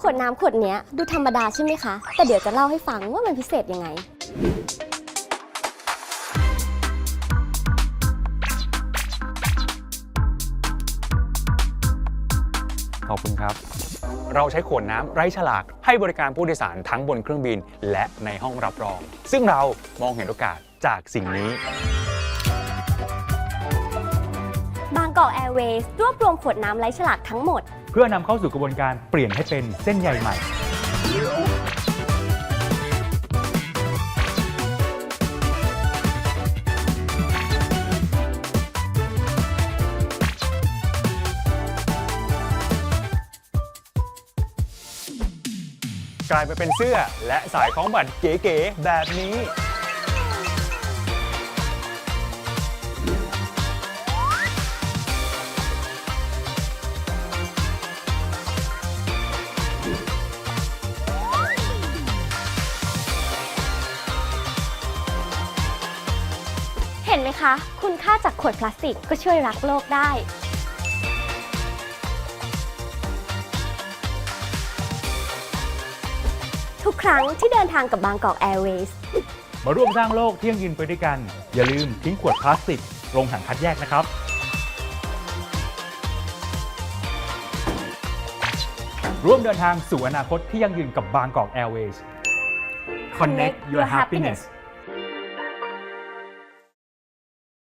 ขวดน้ำขวดเนี้ยดูธรรมดาใช่ไหมคะ แต่เดี๋ยวจะเล่าให้ฟังว่ามันพิเศษยังไง ขอบคุณครับ เราใช้ขวดน้ำไร้ฉลาก ให้บริการผู้โดยสารทั้งบนเครื่องบิน และในห้องรับรอง ซึ่งเรามองเห็นโอกาสจากสิ่งนี้ กอกแอร์เวย์รวบรวมขวดน้ำไร้ฉลากทั้งหมด เพื่อนำเข้าสู่กระบวนการเปลี่ยนให้เป็นเส้นใยใหม่ กลายมาเป็นเสื้อและสายคล้องบัตรเก๋ๆแบบนี้ เห็นไหมคะ คุณค่าจากขวดพลาสติกก็ช่วยรักโลกได้ ทุกครั้งที่เดินทางกับบางกอกแอร์เวย์มาร่วมสร้างโลกที่ยั่งยืนไปด้วยกัน อย่าลืมทิ้งขวดพลาสติกลงถังคัดแยกนะครับ ร่วมเดินทางสู่อนาคตที่ยั่งยืนกับบางกอกแอร์เวย์ Connect your happiness